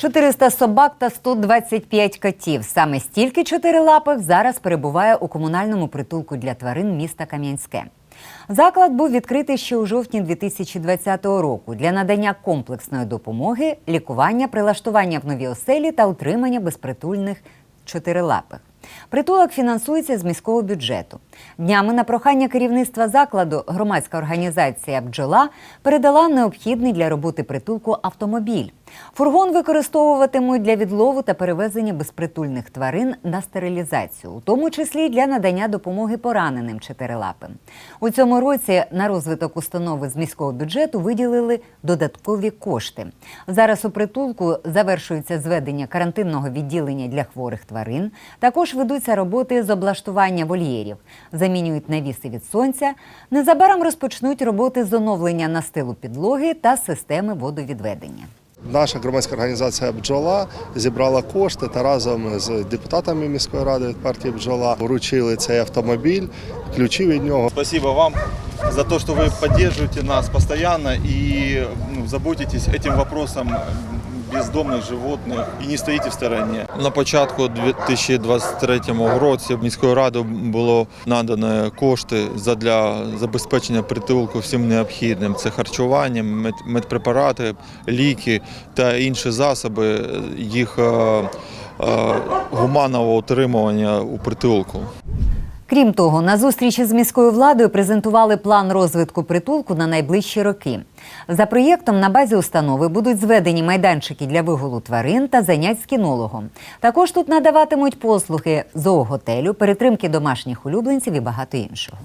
400 собак та 125 котів. Саме стільки чотирилапих зараз перебуває у комунальному притулку для тварин міста Кам'янське. Заклад був відкритий ще у жовтні 2020 року для надання комплексної допомоги, лікування, прилаштування в нові оселі та утримання безпритульних чотирилапих. Притулок фінансується з міського бюджету. Днями на прохання керівництва закладу громадська організація Бджола передала необхідний для роботи притулку автомобіль. Фургон використовуватимуть для відлову та перевезення безпритульних тварин на стерилізацію, у тому числі для надання допомоги пораненим чотирилапим. У цьому році на розвиток установи з міського бюджету виділили додаткові кошти. Зараз у притулку завершується зведення карантинного відділення для хворих тварин. Також ведуться роботи з облаштування вольєрів, замінюють навіси від сонця. Незабаром розпочнуть роботи з оновлення настилу підлоги та системи водовідведення. Наша громадська організація Бджола зібрала кошти та разом з депутатами міської ради від партії Бджола вручили цей автомобіль, ключі від нього. Спасибо вам за то, что вы поддерживаете нас постоянно и ну, заботитесь этим вопросом бездомних животних і не стоїте в стороні. На початку 2023 році міською радою було надано кошти для забезпечення притулку всім необхідним. Це харчування, мед- медпрепарати, ліки та інші засоби їх е, е, гуманного утримування у притулку. Крім того, на зустрічі з міською владою презентували план розвитку притулку на найближчі роки. За проєктом на базі установи будуть зведені майданчики для вигулу тварин та занять з кінологом. Також тут надаватимуть послуги зооготелю, перетримки домашніх улюбленців і багато іншого.